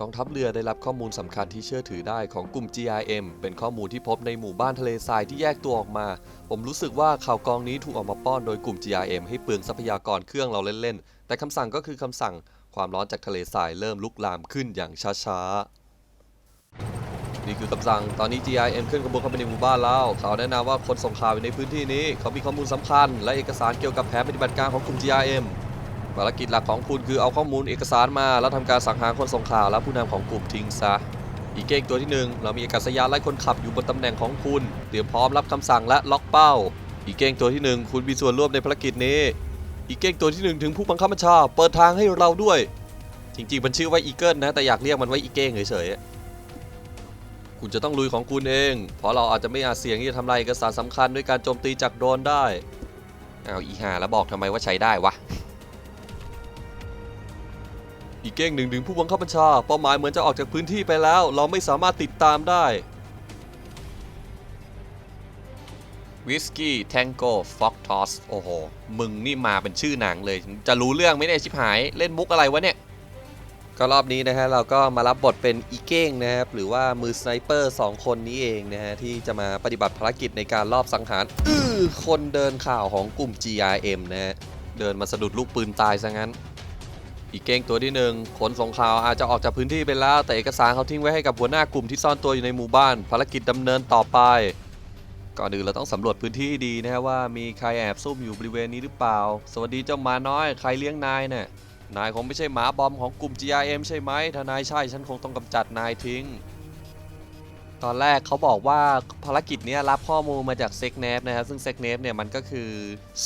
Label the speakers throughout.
Speaker 1: กองทัพเรือได้รับข้อมูลสำคัญที่เชื่อถือได้ของกลุ่ม GRM เป็นข้อมูลที่พบในหมู่บ้านทะเลทรายที่แยกตัวออกมา ผมรู้สึกว่าข่าวกองนี้ถูกออกมาป้อนโดยกลุ่ม GRM ให้เปลืองทรัพยากรเครื่องเราเล่นๆ แต่คำสั่งก็คือคำสั่ง ความร้อนจากทะเลทรายเริ่มลุกลามขึ้นอย่างช้าๆ นี่คือคำสั่ง ตอนนี้ GRM เคลื่อนขบวนเข้าไปในหมู่บ้านแล้ว เขาแนะนำว่าคนส่งข่าวอยู่ในพื้นที่นี้ เขามีข้อมูลสำคัญ และเอกสารเกี่ยวกับแผนปฏิบัติการของกลุ่ม GRM ภารกิจหลักของคุณคือเอาข้อมูลเอกสารมา แล้วทำการสังหารคนส่งข่าวและผู้นำของกลุ่มทิ้งซะอีกเก้งตัวที่หนึ่งเรามีอากาศยานไล่คนขับอยู่บนตำแหน่งของคุณ เตรียมพร้อมรับคำสั่งและล็อกเป้า อีกเก้งตัวที่หนึ่งคุณมีส่วนร่วมในภารกิจนี้ อีกเก้งตัวที่หนึ่งถึงผู้บังคับบัญชา เปิดทางให้เราด้วย จริงๆ มันชื่อว่าอีเกิลนะ แต่อยากเรียกมันว่าอีเก้งเฉยๆ คุณจะต้องลุยของคุณเอง เพราะเราอาจจะไม่อาจเสี่ยงที่จะทำลายเอกสารสำคัญด้วยการโจมตีจากโดรนได้ เอาอีหาแล้วบอกทำไมว่าใช้ได้วะ อีกเก้งหนึ่งถึงผู้บังคับบัญชา เป้าหมายเหมือนจะออกจากพื้นที่ไปแล้ว เราไม่สามารถติดตามได้วิสกี้แทงโก้ฟ็อกทอสโอ้โห มึงนี่มาเป็นชื่อหนังเลย จะรู้เรื่องไหมเนี่ยชิบหาย เล่นมุกอะไรวะเนี่ย ก็รอบนี้นะฮะ เราก็มารับบทเป็นอีเก้งนะครับ หรือว่ามือสไนเปอร์ 2 คนนี้เองนะฮะ ที่จะมาปฏิบัติภารกิจในการลอบสังหาร อื้อ คนเดินข่าวของกลุ่ม GRM นะฮะ เดินมาสะดุดลูกปืนตายซะงั้น อีกเก้งตัวที่หนึ่งคนสงข่าวอาจจะออกจากพื้นที่ไปแล้ว แต่เอกสารเขาทิ้งไว้ให้กับหัวหน้ากลุ่มที่ซ่อนตัวอยู่ในหมู่บ้าน ภารกิจดำเนินต่อไป ก่อนอื่นเราต้องสำรวจพื้นที่ดีนะฮะว่ามีใครแอบซุ่มอยู่บริเวณนี้หรือเปล่า สวัสดีเจ้าหมาน้อยใครเลี้ยงนายเนี่ยนายคงไม่ใช่หมาบอมของกลุ่ม GRM ใช่ไหมถ้านายใช่ฉันคงต้องกำจัดนายทิ้ง ตอนแรกเขาบอกว่าภารกิจนี้รับข้อมูลมาจาก s e c n a v นะฮะซึ่ง s e c n a v เนี่ยมันก็คือ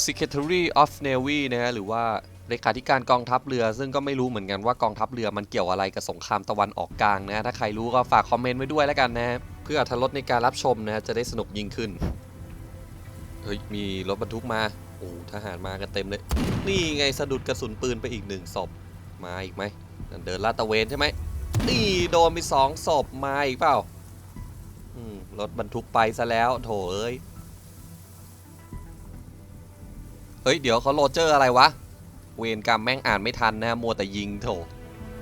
Speaker 1: Secretary of Navy นะฮะหรือว่า เลขาธิการกองทัพเรือ ซึ่งก็ไม่รู้เหมือนกันว่ากองทัพเรือมันเกี่ยวอะไรกับสงครามตะวันออกกลางนะถ้าใครรู้ก็ฝากคอมเมนต์ไว้ด้วยแล้วกันนะเพื่ออรรถในการรับชมนะจะได้สนุกยิ่งขึ้นเฮ้ยมีรถบรรทุกมาโอ้ทหารมากันเต็มเลย นี่ไงสะดุดกระสุนปืนไปอีกหนึ่งศพมาอีกไหมเดินลาดตะเวนใช่ไหมนี่โดนไปสองศพมาอีกเปล่ารถบรรทุกไปซะแล้วโถเอ้ยเฮ้ย เดี๋ยวเขาโรเจอร์อะไรวะ เวรกรรมแม่งอ่านไม่ทันนะมัวแต่ยิงโถ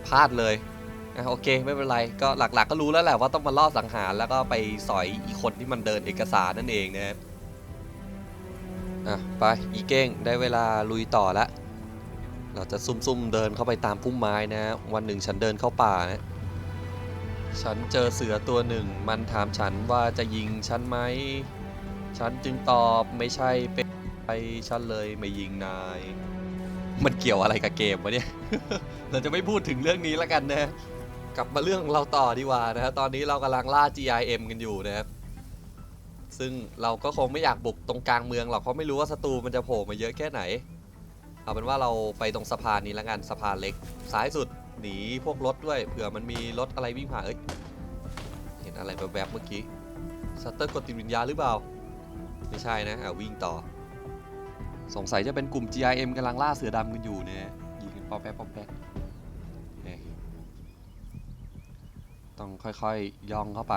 Speaker 1: พลาดเลยอะโอเคไม่เป็นไรก็หลักๆก็รู้แล้วแหละว่าต้องมาล่อสังหารแล้วก็ไปสอยอีกคนที่มันเดินเอกสารนั่นเองนะครับอะไปอีเก้งได้เวลาลุยต่อละเราจะซุ่มๆเดินเข้าไปตามพุ่มไม้นะ วันหนึ่งฉันเดินเข้าป่านะฉันเจอเสือตัวหนึ่ง มันถามฉันว่าจะยิงฉันไหม ฉันจึงตอบไม่ใช่เป็นไปฉันเลยไม่ยิงนาย มันเกี่ยวอะไรกับเกมวะเนี่ย เราจะไม่พูดถึงเรื่องนี้แล้วกันนะ กลับมาเรื่องของเราต่อดีกว่านะฮะตอนนี้เรากำลังล่า GIM กันอยู่นะครับ ซึ่งเราก็คงไม่อยากบุกตรงกลางเมืองหรอกเพราะไม่รู้ว่าศัตรูมันจะโผล่มาเยอะแค่ไหน เอาเป็นว่าเราไปตรงสะพานนี้แล้วกันสะพานเล็กซ้ายสุดหนีพวกรถด้วยเผื่อมันมีรถอะไรวิ่งผ่านเอ้ยเห็นอะไรแวบๆเมื่อกี้ ซัตเตอร์กดติดวิญญาหรือเปล่า ไม่ใช่นะอ่าวิ่งต่อ สงสัยจะเป็นกลุ่ม GIM กำลังล่าเสือดำกันอยู่เนี่ยยิงกันปอแป๊ะปอแป๊ะต้องค่อยๆย่องเข้าไป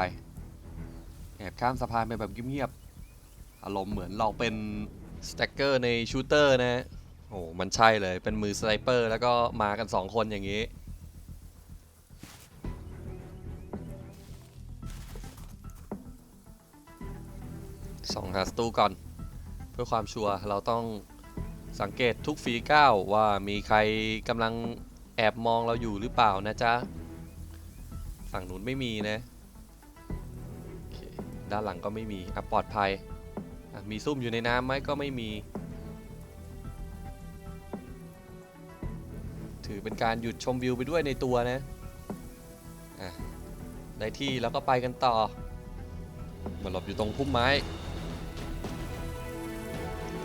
Speaker 1: แอบข้ามสะพานไปแบบเงียบๆอารมณ์เหมือนเราเป็นสแต็กเกอร์ในชูเตอร์นะ โอ้มันใช่เลยเป็นมือสไนเปอร์แล้วก็มากัน 2 คนอย่างนี้สองหาสตูก่อน เพื่อความชัวร์เราต้องสังเกตทุกฝีก้าวว่ามีใครกำลังแอบมองเราอยู่หรือเปล่านะจ๊ะ ฝั่งนู้นไม่มีนะ ด้านหลังก็ไม่มีอะปลอดภัย มีซุ่มอยู่ในน้ำไหมก็ไม่มี ถือเป็นการหยุดชมวิวไปด้วยในตัวนะอะได้ที่แล้วก็ไปกันต่อมาหลบอยู่ตรงพุ่มไม้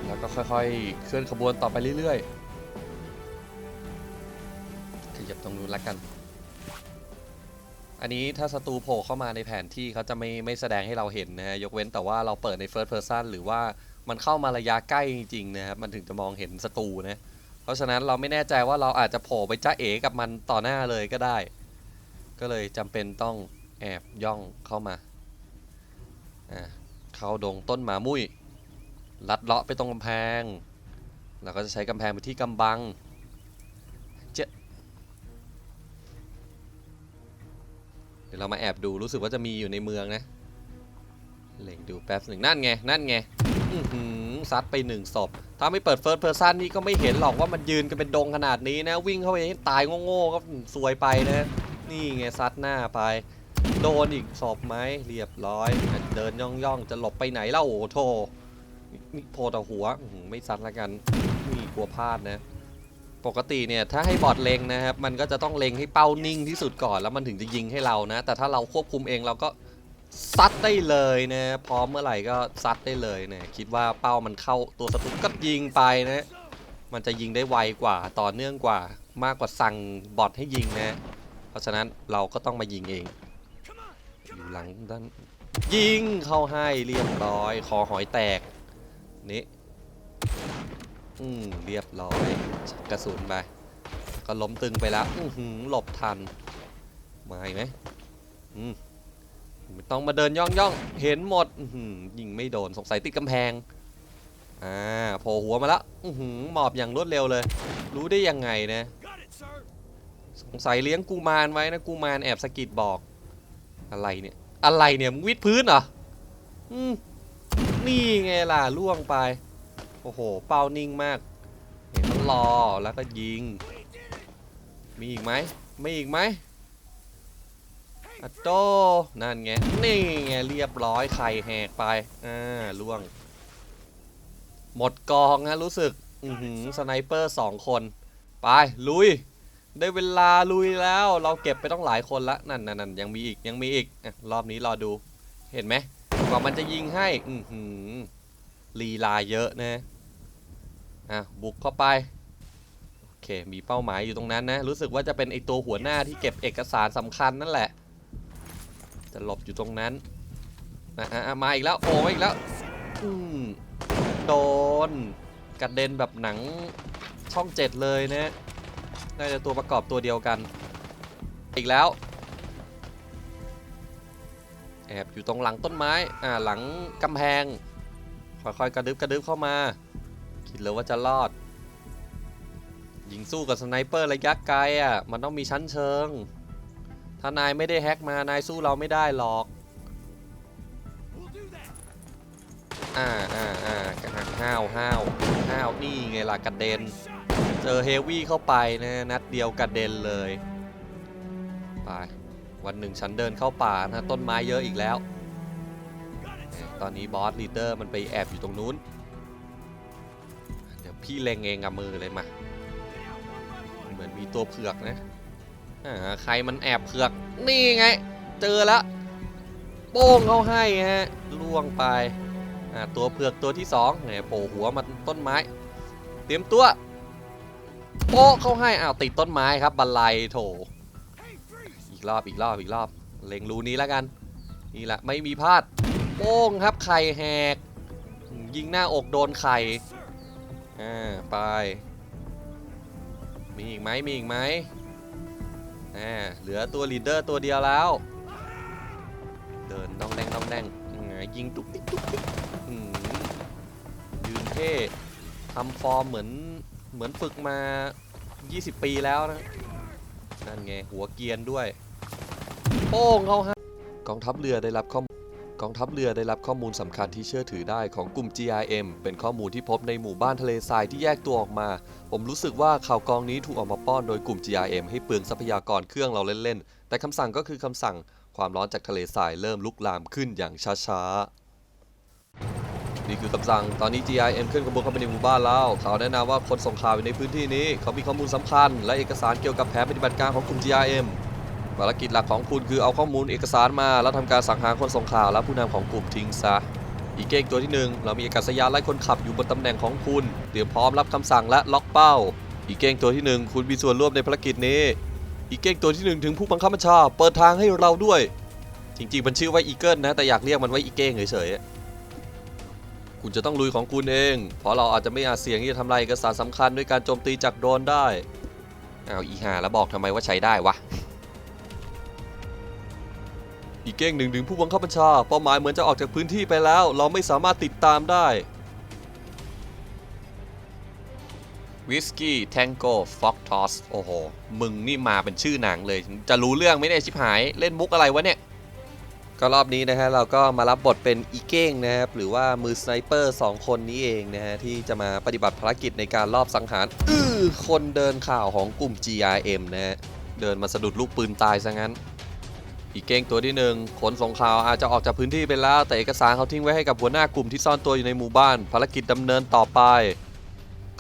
Speaker 1: แล้วก็ค่อยๆ เคลื่อนขบวนต่อไปเรื่อยๆขยับตรงนู้นละกัน อันนี้ถ้าศัตรูโผล่เข้ามาในแผนที่เขาจะไม่ไม่แสดงให้เราเห็นนะฮะ ยกเว้นแต่ว่าเราเปิดใน first person หรือว่ามันเข้ามาระยะใกล้จริงๆนะครับ มันถึงจะมองเห็นศัตรูนะ เพราะฉะนั้นเราไม่แน่ใจว่าเราอาจจะโผล่ไปจ้าเอ๋กับมันต่อหน้าเลยก็ได้ ก็เลยจำเป็นต้องแอบย่องเข้ามา อ่า เข้าดงต้นหมามุ้ย ลัดเลาะไปตรงกำแพงเราก็จะใช้กำแพงเป็นที่กำบัง เจ๊เดี๋ยวเรามาแอบดูรู้สึกว่าจะมีอยู่ในเมืองนะ เล็งดูแป๊บหนึ่งนั่นไง นั่นไงซัดไปหนึ่งศพ ถ้าไม่เปิดเฟิร์สเพอร์ซันนี่ก็ไม่เห็นหรอกว่ามันยืนกันเป็นดงขนาดนี้นะ วิ่งเข้าไปตายโง่ๆก็ซวยไปนะ นี่ไงซัดหน้าไป โดนอีกศพไหมเรียบร้อย เดินย่องๆจะหลบไปไหนเล่าโอ้โถ นี่โผล่แต่หัวอื้อหือไม่ซัดละกันนี่กลัวพลาดนะ ปกติเนี่ยถ้าให้บอดเล็งนะครับ มันก็จะต้องเล็งให้เป้านิ่งที่สุดก่อนแล้วมันถึงจะยิงให้เรานะ แต่ถ้าเราควบคุมเองเราก็ซัดได้เลยนะพร้อมเมื่อไหร่ก็ซัดได้เลยนะคิดว่าเป้ามันเข้าตัวศัตรูก็ยิงไปนะ มันจะยิงได้ไวกว่าต่อเนื่องกว่ามากกว่าสั่งบอทให้ยิงนะ เพราะฉะนั้นเราก็ต้องมายิงเอง อยู่หลังด้านยิงเข้าให้เรียบร้อย คอหอยแตก นี่อืมเรียบร้อยกระสุนไป ก็ล้มตึงไปแล้ว อือหือหลบทัน มาอีกไหมอืมไม่ต้องมาเดินย่องย่องเห็นหมดอื้อหือยิงไม่โดนสงสัยติดกำแพงอ่าโผล่หัวมาแล้วอหหมอบอย่างรวดเร็วเลย รู้ได้ยังไงนะสงสัยเลี้ยงกูมารไว้นะกูมารแอบสะกิดบอก อะไรเนี่ย อะไรเนี่ยมึงวิดพื้นเหรออืม นี่ไงล่ะล่วงไป โอ้โห เป้านิ่งมากเห็นมันรอแล้วก็ยิง มีอีกไหมไมีอีกไหมอัตโตนั่นไง นี่ไงเรียบร้อยไข่แหกไป อ่าล่วง หมดกองนะรู้สึก อือหือสไนเปอร์สองคน ไป ลุย ได้เวลาลุยแล้ว เราเก็บไปต้องหลายคนละ นั่นนั่นนั่นยังมีอีกยังมีอีกอรอบนี้รอดู เห็นไหม กว่ามันจะยิงให้ อือหือลีลาเยอะนะอะบุกเข้าไป โอเค มีเป้าหมายอยู่ตรงนั้นนะ รู้สึกว่าจะเป็นไอตัวหัวหน้าที่เก็บเอกสารสำคัญนั่นแหละ จะหลบอยู่ตรงนั้นอะอะอะมาอีกแล้วโอ้มาอีกแล้ว อืมโดนกระเด็นแบบหนังช่องเจ็ดเลยนะน่าจะตัวประกอบตัวเดียวกัน อีกแล้ว แอบอยู่ตรงหลังต้นไม้ อ่า หลังกำแพง ค่อยๆกระดึบกระดึบเข้ามา คิดเลยว่าจะรอด ยิงสู้กับสไนเปอร์ระยะไกลอะ มันต้องมีชั้นเชิง ถ้านายไม่ได้แฮกมา นายสู้เราไม่ได้หรอก
Speaker 2: We'll
Speaker 1: อ่าอ่าอ่าห้าวห้าวห้าวนี่ไงล่ะกระเด็น เจอเฮวี่เข้าไปนะ นัดเดียวกระเด็นเลย ไป วันหนึ่งฉันเดินเข้าป่านะต้นไม้เยอะอีกแล้ว ตอนนี้บอสลีดเดอร์มันไปแอบอยู่ตรงนู้น เดี๋ยวพี่เล็งเองกับมือเลยมา เหมือนมีตัวเผือกนะใครมันแอบเผือก นี่ไง เจอแล้วโป้งเขาให้ฮะล่วงไปตัวเผือกตัวที่สองเนี่ยโผล่หัวมาต้นไม้ เตรียมตัวโป๊ะเขาให้อ้าวติดต้นไม้ครับบันไลโถ อีกรอบอีกรอบอีกรอบเล็งรูนี้แล้วกัน นี่แหละไม่มีพลาดโป้งครับไข่แหก ยิงหน้าอกโดนไข่อ่าไปมีอีกไหมมีอีกไหมอ่าเหลือตัวลีดเดอร์ตัวเดียวแล้ว เดินดองแดงดองแดงงยิงตุ๊กติ๊กตุ๊กติ๊กยืนเท่ทำฟอร์มเหมือนเหมือนฝึกมา 20 ปีแล้วนะ นั่นไง หัวเกียนด้วย ป้งเขาฮะกองทัพเรือได้รับข้อมูลกองทัพเรือได้รับข้อมูลสำคัญที่เชื่อถือได้ของกลุ่ม GRM เป็นข้อมูลที่พบในหมู่บ้านทะเลทรายที่แยกตัวออกมา ผมรู้สึกว่าข่าวกองนี้ถูกออกมาป้อนโดยกลุ่ม GRM ให้เปลืองทรัพยากรเครื่องเราเล่นๆ แต่คำสั่งก็คือคำสั่ง ความร้อนจากทะเลทรายเริ่มลุกลามขึ้นอย่างช้าๆ นี่คือคำสั่ง ตอนนี้ GRM เคลื่อนขบวนเข้าไปในหมู่บ้านแล้ว เขาแนะนำว่าคนส่งข่าวอยู่ในพื้นที่นี้ เขามีข้อมูลสำคัญ และเอกสารเกี่ยวกับแผนปฏิบัติการของกลุ่ม GRM ภารกิจหลักของคุณคือเอาข้อมูลเอกสารมา แล้วทำการสังหารคนส่งข่าวและผู้นำของกลุ่มทิ้งซะอีเก้งตัวที่หนึ่งเรามีอากาศยานไล่คนขับอยู่บนตำแหน่งของคุณ เตรียมพร้อมรับคำสั่งและล็อกเป้า อีเก้งตัวที่หนึ่งคุณมีส่วนร่วมในภารกิจนี้ อีเก้งตัวที่หนึ่งถึงผู้บังคับบัญชา เปิดทางให้เราด้วย จริงๆมันชื่อว่าอีเกิลนะ แต่อยากเรียกมันว่าอีเก้งเฉยๆคุณจะต้องลุยของคุณเอง เพราะเราอาจจะไม่อาจเสี่ยงที่จะทำลายเอกสารสำคัญด้วยการโจมตีจากโดรนได้อ้าวอีห่าแล้วบอกทำไมว่าใช้ได้วะ อีกเก้งหนึ่งถึงผู้บังคับบัญชาเป้าหมายเหมือนจะออกจากพื้นที่ไปแล้ว เราไม่สามารถติดตามได้วิสกี้แทงโก้ฟ็อกทอสโอ้โห มึงนี่มาเป็นชื่อหนังเลย จะรู้เรื่องไหม่ได้ชิบหายเล่นมุกอะไรวะเนี่ย ก็รอบนี้นะฮะ เราก็มารับบทเป็นอีเก้งนะครับ หรือว่ามือสไนเปอร์ 2 คนนี้เองนะฮะ ที่จะมาปฏิบัติภารกิจในการลอบสังหาร อื้อ คนเดินข่าวของกลุ่ม GRM นะฮะ เดินมาสะดุดลูกปืนตายซะงั้น อีเก้งตัวที่หนึ่งขนส่งข่าวอาจจะออกจากพื้นที่ไปแล้ว แต่เอกสารเขาทิ้งไว้ให้กับหัวหน้ากลุ่มที่ซ่อนตัวอยู่ในหมู่บ้าน ภารกิจดำเนินต่อไป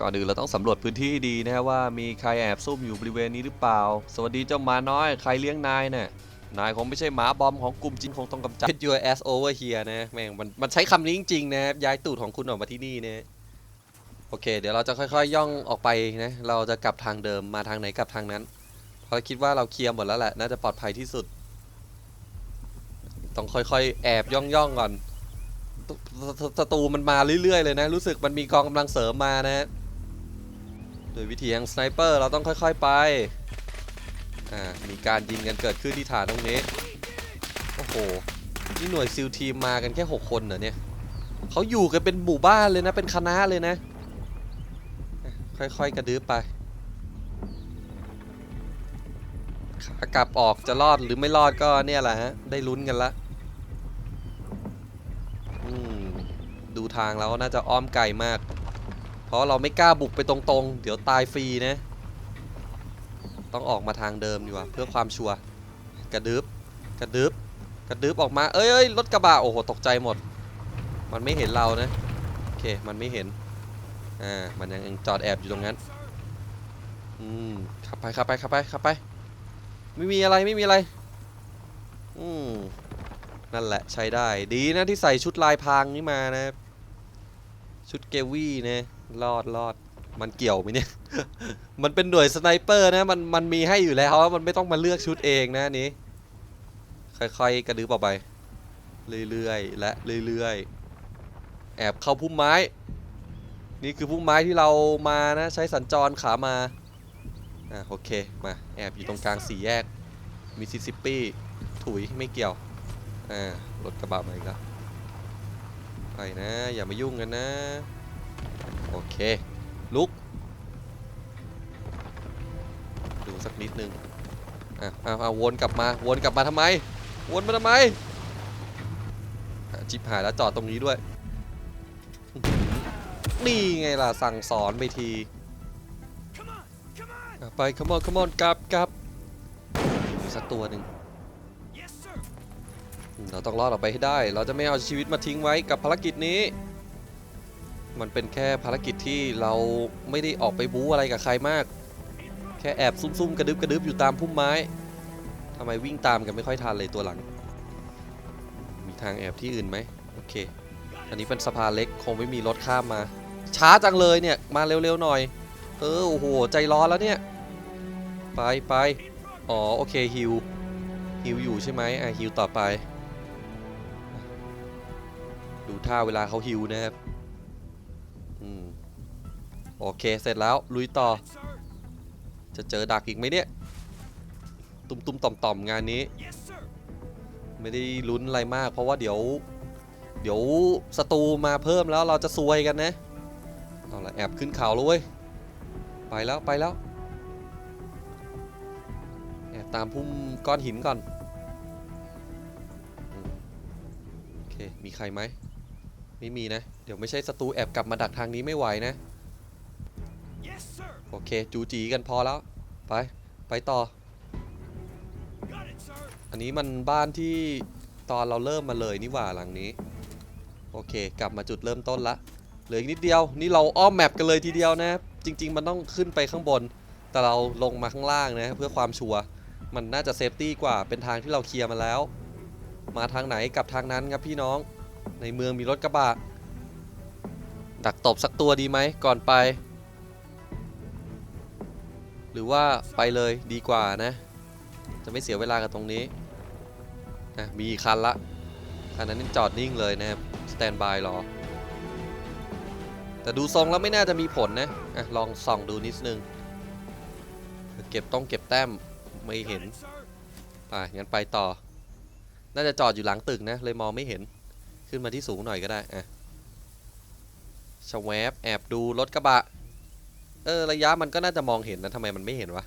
Speaker 1: ก่อนอื่นเราต้องสำรวจพื้นที่ดีนะฮะว่ามีใครแอบซุ่มอยู่บริเวณนี้หรือเปล่า สวัสดีเจ้าหมาน้อยใครเลี้ยงนายเนี่ยนายคงไม่ใช่หมาบอมของกลุ่มจินคงต้องกำจัด Get your ass over here นะแม่งมันมันใช้คำนี้จริงๆนะย้ายตูดของคุณออกมาที่นี่นะโอเค เดี๋ยวเราจะค่อยๆย่องออกไปนะเราจะกลับทางเดิมมาทางไหนกลับทางนั้นเพราะคิดว่าเราเคลียร์หมดแล้วแหละน่าจะปลอดภัยที่สุด ต้องค่อยๆ แอบย่องๆก่อนศัตรูมันมาเรื่อยๆเลยนะ รู้สึกมันมีกองกำลังเสริมมานะโดยวิธีทางสไนเปอร์เราต้องค่อยๆไป อ่า มีการยิงกันเกิดขึ้นที่ฐานตรงนี้ โอ้โห นี่หน่วยซิลทีมมากันแค่ 6 คนเหรอเนี่ย เขาอยู่กันเป็นหมู่บ้านเลยนะ เป็นคณะเลยนะ ค่อยๆกระดื้อไป ขากลับออกจะรอดหรือไม่รอดก็เนี่ยแหละฮะ ได้ลุ้นกันละอืม ดู ทางแล้วน่าจะอ้อมไกลมาก เพราะเราไม่กล้าบุกไปตรงๆ เดี๋ยวตายฟรีนะ ต้องออกมาทางเดิมดีกว่าเพื่อความชัวร์กระดึบกระดึบกระดึบออกมาเอ้ยเอ้ยรถกระบะโอ้โหตกใจหมด มันไม่เห็นเรานะโอเคมันไม่เห็นอ่ามันยังจอดแอบอยู่ตรงนั้นอืมขับไปขับไปขับไปขับไป ไม่มีอะไรไม่มีอะไรอืมนั่นแหละใช้ได้ดีนะที่ใส่ชุดลายพรางนี้มานะ ชุดเกวี่นะรอดรอดมันเกี่ยวไหมเนี่ย มันเป็นหน่วยสไนเปอร์นะ มันมันมีให้อยู่แล้วมันไม่ต้องมาเลือกชุดเองนะนี้ ค่อยๆ กระดืบออกไป เรื่อยๆ และเรื่อยๆ แอบเข้าพุ่มไม้ นี่คือพุ่มไม้ที่เรามานะ ใช้สัญจรขามา อะโอเค มา แอบอยู่ตรงกลางสี่แยกมิสซิสซิปปี ถุยไม่เกี่ยว อ่ารถกระบะมาอีกแล้ว ไปนะ อย่ามายุ่งกันนะ โอเค ลุก ดูสักนิดนึงอะเอาเอาวนกลับมา วนกลับมาทำไม วนมาทำไมอะจิบหายแล้วจอดตรงนี้ด้วย นี่ไงล่ะ สั่งสอนไปทีอะไป come on come on กลับกลับสักตัวหนึ่ง เราต้องรอดออกไปให้ได้ เราจะไม่เอาชีวิตมาทิ้งไว้กับภารกิจนี้ มันเป็นแค่ภารกิจที่เราไม่ได้ออกไปบู๊อะไรกับใครมาก แค่แอบซุ่มๆกระดึบกระดึบอยู่ตามพุ่มไม้ทำไมวิ่งตามกันไม่ค่อยทันเลยตัวหลัง มีทางแอบที่อื่นไหมโอเค อันนี้เป็นสะพานเล็กคงไม่มีรถข้ามมา ช้าจังเลยเนี่ย มาเร็วๆหน่อย เออโอ้โหใจร้อนแล้วเนี่ย ไปไปอ๋อโอเคฮิวฮิวอยู่ใช่ไหมอะฮิวต่อไป ท่าเวลาเขาฮิวนะครับอืมโอเคเสร็จแล้วลุยต่อ จะเจอดักอีกไหมเนี่ย ตุ้มตุ้มต่อมต่อมๆงานนี้
Speaker 2: Yes,
Speaker 1: ไม่ได้ลุ้นอะไรมาก เพราะว่าเดี๋ยว เดี๋ยวศัตรูมาเพิ่มแล้วเราจะซวยกันนะเอาละแอบขึ้นเขาแล้วเว้ยไปแล้วไปแล้วแอบตามพุ่มก้อนหินก่อนโอเคมีใครไหม ไม่มีนะ เดี๋ยวไม่ใช่ศัตรูแอบกลับมาดักทางนี้ไม่ไหวนะ โอเค จูจีกันพอแล้ว ไป ไปต่อ อันนี้มันบ้านที่ตอนเราเริ่มมาเลยนี่หว่าหลังนี้ โอเค กลับมาจุดเริ่มต้นละ เหลืออีกนิดเดียว นี่เราอ้อมแมปกันเลยทีเดียวนะ จริง ๆ มันต้องขึ้นไปข้างบน แต่เราลงมาข้างล่างนะ เพื่อความชัวร์ มันน่าจะเซฟตี้กว่า เป็นทางที่เราเคลียร์มาแล้ว มาทางไหนกลับทางนั้นครับพี่น้อง ในเมืองมีรถกระบะ ดักตบสักตัวดีไหมก่อนไป หรือว่าไปเลยดีกว่านะ จะไม่เสียเวลากับตรงนี้อะมีอีกคันละ คันนั้นจอดนิ่งเลยนะครับสแตนบายรอ แต่ดูทรงแล้วไม่น่าจะมีผลนะอะลองส่องดูนิดนึง เก็บต้องเก็บแต้มไม่เห็น อะงั้นไปต่อ น่าจะจอดอยู่หลังตึกนะ เลยมองไม่เห็น ขึ้นมาที่สูงหน่อยก็ได้อะชะแวบแอบดูรถกระบะ เออ ระยะมันก็น่าจะมองเห็นนะทำไมมันไม่เห็นวะ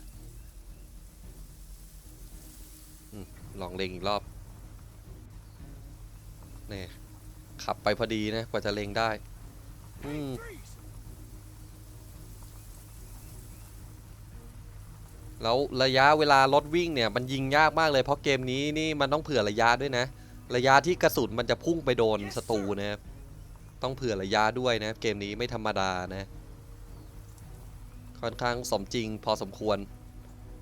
Speaker 1: อลองเล็งอีกรอบนี่ขับไปพอดีนะ กว่าจะเล็งได้ อืมแล้วระยะเวลารถวิ่งเนี่ย มันยิงยากมากเลยเพราะเกมนี้นี่มันต้องเผื่อระยะด้วยนะ ระยะที่กระสุนมันจะพุ่งไปโดนศัตรูนะครับ ต้องเผื่อระยะด้วยนะเกมนี้ไม่ธรรมดานะ ค่อนข้างสมจริงพอสมควร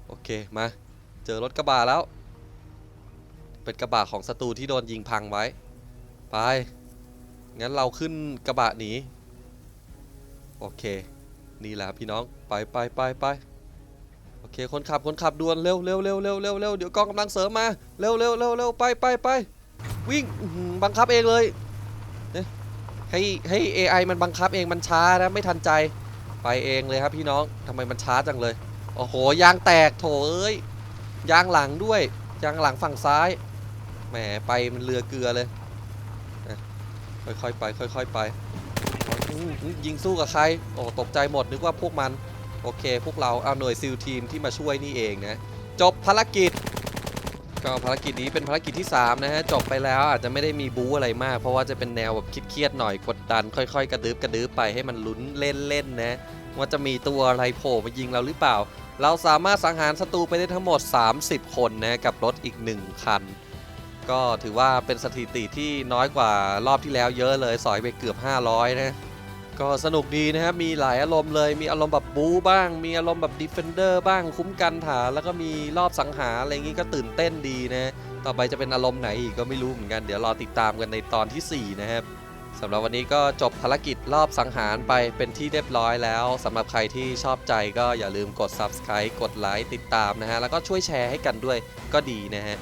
Speaker 1: โอเคมา เจอรถกระบะแล้ว เป็นกระบะของศัตรูที่โดนยิงพังไว้ ไป งั้นเราขึ้นกระบะหนี โอเค นี่แหละพี่น้อง ไปไปไปไปโอเค คนขับ คนขับด่วน เร็วเร็วเร็วเร็วเร็วเร็วเดี๋ยวกองกำลังเสริมมา เร็วเร็วเร็วเร็วไปไปไป วิ่งบังคับเองเลยให้ให้ AI มันบังคับเองมันช้านะไม่ทันใจไปเองเลยครับพี่น้องทำไมมันช้าจังเลยโอ้โหยางแตกโถเอ้ยยางหลังด้วยยางหลังฝั่งซ้ายแหมไปมันเรือเกลือเลยค่อยๆไปค่อยๆไปยิงสู้กับใครโอ้ตกใจหมดนึกว่าพวกมันโอเค พวกเราเอาหน่วยซิลทีมที่มาช่วยนี่เองนะจบภารกิจ ก็ภารกิจนี้เป็นภารกิจที่ 3 นะฮะ จบไปแล้วอาจจะไม่ได้มีบู๊อะไรมาก เพราะว่าจะเป็นแนวแบบเครียดๆหน่อยกดดัน ค่อยๆ กระดึบกระดึบไปให้มันลุ้นเล่นๆนะว่าจะมีตัวอะไรโผล่มายิงเราหรือเปล่า เราสามารถสังหารศัตรูไปได้ทั้งหมด 30 คนนะกับรถอีก 1 คัน ก็ถือว่าเป็นสถิติที่น้อยกว่ารอบที่แล้วเยอะเลยสอยไปเกือบ 500 นะ ก็สนุกดีนะครับ มีหลายอารมณ์เลย มีอารมณ์แบบบู๊บ้าง มีอารมณ์แบบดิฟเฟนเดอร์บ้าง คุ้มกันฐาน แล้วก็มีรอบสังหารอะไรอย่างงี้ก็ตื่นเต้นดีนะ ต่อไปจะเป็นอารมณ์ไหนอีกก็ไม่รู้เหมือนกัน เดี๋ยวรอติดตามกันในตอนทีสี่ 4 นะครับสำหรับวันนี้ก็จบภารกิจรอบสังหารไปเป็นที่เรียบร้อยแล้วสำหรับใครที่ชอบใจก็อย่าลืมกด subscribe กดไลค์ติดตามนะฮะ แล้วก็ช่วยแชร์ให้กันด้วยก็ดีนะฮะ